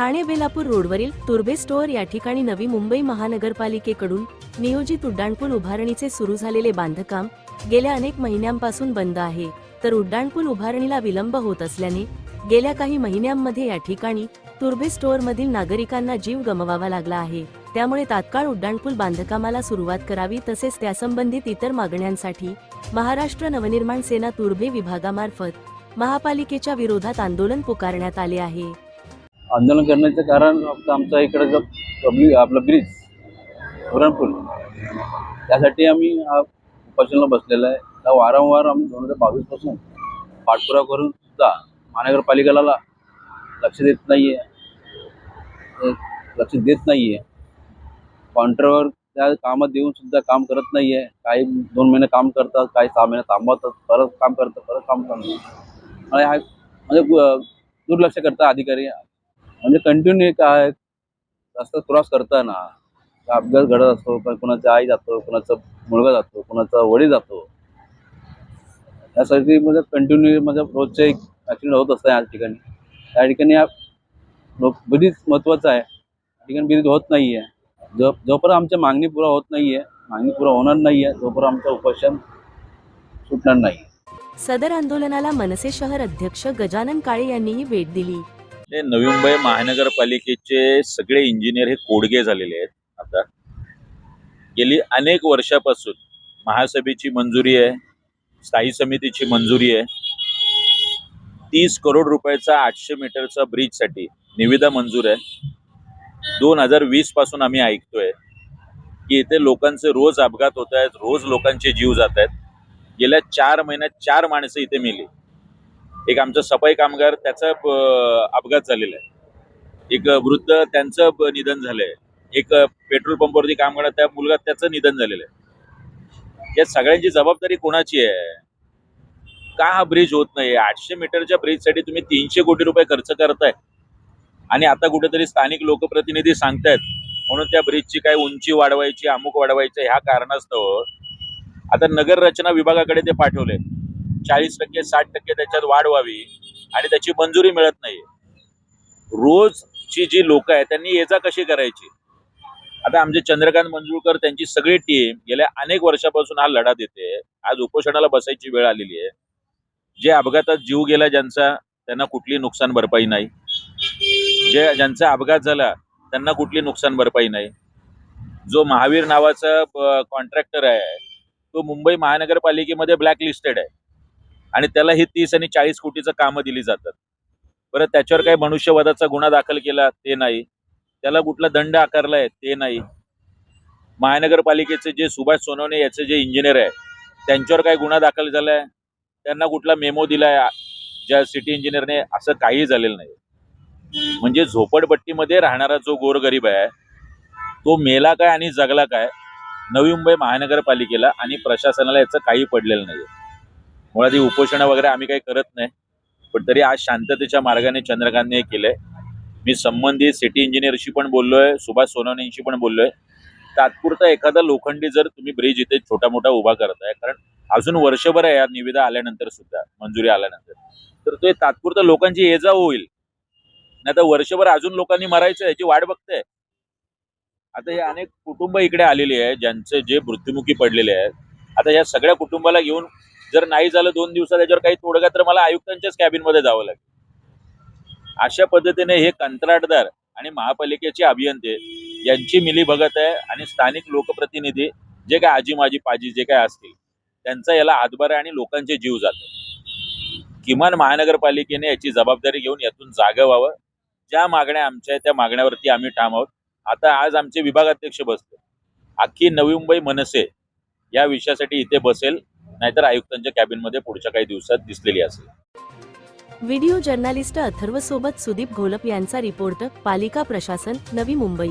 ठाणे बेलापूर रोडवरील तुर्बे स्टोअर या ठिकाणी नवी मुंबई महानगरपालिकेकडून नियोजित उड्डाणपूल उभारणीचे सुरू झालेले बांधकाम गेल्या अनेक महिन्यांपासून बंद आहे. तर उड्डाणपूल उभारणीला विलंब होत असल्याने गेल्या काही महिन्यांमध्ये या ठिकाणी तुर्बे स्टोअर मधील नागरिकांना जीव गमवावा लागला आहे. त्यामुळे तात्काळ उड्डाणपूल बांधकामाला सुरुवात करावी तसेच त्यासंबंधित इतर मागण्यांसाठी महाराष्ट्र नवनिर्माण सेना तुर्भे विभागामार्फत महापालिकेच्या विरोधात आंदोलन पुकारण्यात आले आहे. आंदोलन करण्याचं कारण फक्त आमचा इकडं जो पब्लिक आपला ब्रिज पुरणपूल त्यासाठी आम्ही उपासनाला उपोषणाला बसलेला आहे. त्या वारंवार आम्ही दोन हजार बावीसपासून पाठपुरावा करून सुद्धा महानगरपालिकेला लक्ष देत नाही आहे लक्ष देत नाही आहे कॉन्ट्रॅक्टवर त्या कामात देऊन सुद्धा काम करत नाही आहे काही दोन महिने काम करतात काही सहा महिने थांबवतात परत काम करतात परत काम करतात. आणि हा म्हणजे दुर्लक्ष करतात अधिकारी. म्हणजे कंटिन्यू काय रस्ता क्रॉस करताना अपघात घडत असतो कुणाचा आई जातो कुणाचा मुलगा जातो कुणाचा वडील जातो. यासाठी म्हणजे कंटिन्यू म्हणजे रोजचे एक ॲक्सिडेंट होत असतात या ठिकाणी. त्या ठिकाणी बरीच लो- महत्त्वाचं आहे. या ठिकाणी ब्रिज होत नाही आहे जो जोपर्यंत आमच्या मागणी पुरा होत नाही आहे मागणी पुरा होणार नाही आहे जोपर्यंत आमचं उपोषण सुटणार नाही. सदर आंदोलनाला मनसे शहर अध्यक्ष गजानन काळे यांनीही भेट दिली. हे नवी मुंबई महानगरपालिकेचे सगळे इंजिनियर हे कोडगे झालेले आहेत. आता गेली अनेक वर्षापासून महासभेची मंजुरी आहे स्थायी समितीची मंजुरी आहे. तीस करोड रुपयाचा आठशे मीटरचा ब्रिजसाठी निविदा मंजूर आहे. दोन हजार वीसपासून आम्ही ऐकतोय की इथे लोकांचे रोज अपघात होत आहेत रोज लोकांचे जीव जात आहेत. गेल्या चार महिन्यात चार माणसं इथे मेली. एक आमचा सफाई कामगार त्याचा अपघात झालेला आहे. एक वृद्ध त्यांचं निधन झालंय. एक पेट्रोल पंपवरती काम करणार त्या मुलगा त्याचं निधन झालेलं आहे. या सगळ्यांची जबाबदारी कोणाची आहे? का हा ब्रिज होत नाही आठशे मीटरच्या ब्रिजसाठी तुम्ही तीनशे कोटी रुपये खर्च करताय. आणि आता कुठेतरी स्थानिक लोकप्रतिनिधी सांगतायत म्हणून त्या ब्रिजची काय उंची वाढवायची अमुक वाढवायची ह्या कारणास्तव. आता नगर रचना विभागाकडे ते पाठवले चाळीस टक्के साठ टक्के त्याच्यात वाढ व्हावी आणि त्याची मंजुरी मिळत नाही रोजची जी लोक आहेत त्यांनी ये जा कशी करायची? आता आमचे चंद्रकांत मंजुळकर त्यांची सगळी टीम गेल्या अनेक वर्षापासून हा लढा देते. आज उपोषणाला बसायची वेळ आलेली आहे. जे अपघातात जीव गेला ज्यांचा त्यांना कुठली नुकसान भरपाई नाही. जे ज्यांचा अपघात झाला त्यांना कुठली नुकसान भरपाई नाही. जो महावीर नावाचा कॉन्ट्रॅक्टर आहे तो मुंबई महानगरपालिकेमध्ये ब्लॅक लिस्टेड आहे. आणि त्याला ही तीस आणि चाळीस कोटीचं कामं दिली जातात. बरं त्याच्यावर काही मनुष्यवादाचा गुन्हा दाखल केला ते नाही. त्याला कुठला दंड आकारलाय ते नाही. महानगरपालिकेचे जे सुभाष सोनवणे याचे जे इंजिनियर आहे त्यांच्यावर काही गुन्हा दाखल झालाय? त्यांना कुठला मेमो दिलाय? ज्या सिटी इंजिनियरने असं काही झालेलं नाही. म्हणजे झोपडपट्टीमध्ये राहणारा जो गोरगरीब आहे तो मेला काय आणि जगला काय नवी मुंबई महानगरपालिकेला आणि प्रशासनाला याचं काही पडलेलं नाही मुळात ही उपोषणं वगैरे आम्ही काही करत नाही. पण तरी आज शांततेच्या मार्गाने चंद्रकांतने हे केलंय. मी संबंधित सिटी इंजिनियरशी पण बोललोय सुभाष सोनवणेंशी पण बोललोय. तात्पुरता एखादा लोखंडी जर तुम्ही ब्रिज इथे छोटा मोठा उभा करताय कारण अजून वर्षभर आहे या निविदा आल्यानंतर सुद्धा मंजुरी आल्यानंतर. तर ते तात्पुरतं लोकांची ये जा होईल. नाही तर वर्षभर अजून लोकांनी मरायचं याची वाट बघताय. आता हे अनेक कुटुंब इकडे आलेली आहे ज्यांचे जे मृत्युमुखी पडलेले आहेत. आता या सगळ्या कुटुंबाला घेऊन जर नाही झालं दोन दिवसात त्याच्यावर काही तोडगा तर मला आयुक्तांच्याच कॅबिनमध्ये जावं लागेल. अशा पद्धतीने हे कंत्राटदार आणि महापालिकेचे अभियंते यांची मिलीभगत आहे आणि स्थानिक लोकप्रतिनिधी जे काय आजी माजी पाजी जे काय असतील त्यांचा याला हातभार आहे आणि लोकांचे जीव जातो किमान महानगरपालिकेने याची जबाबदारी घेऊन यातून जागं व्हावं. ज्या मागण्या आमच्या आहेत त्या मागण्यावरती आम्ही ठाम आहोत. आता आज आमचे विभागाध्यक्ष बसते अख्खी नवी मुंबई मनसे या विषयासाठी इथे बसेल. नाहीतर आयुक्तांच्या कॅबिनमध्ये पुढच्या काही दिवसात दिसलेली असेल. व्हिडिओ जर्नालिस्ट अथर्व सोबत सुदीप घोलप यांचा रिपोर्ट पालिका प्रशासन नवी मुंबई.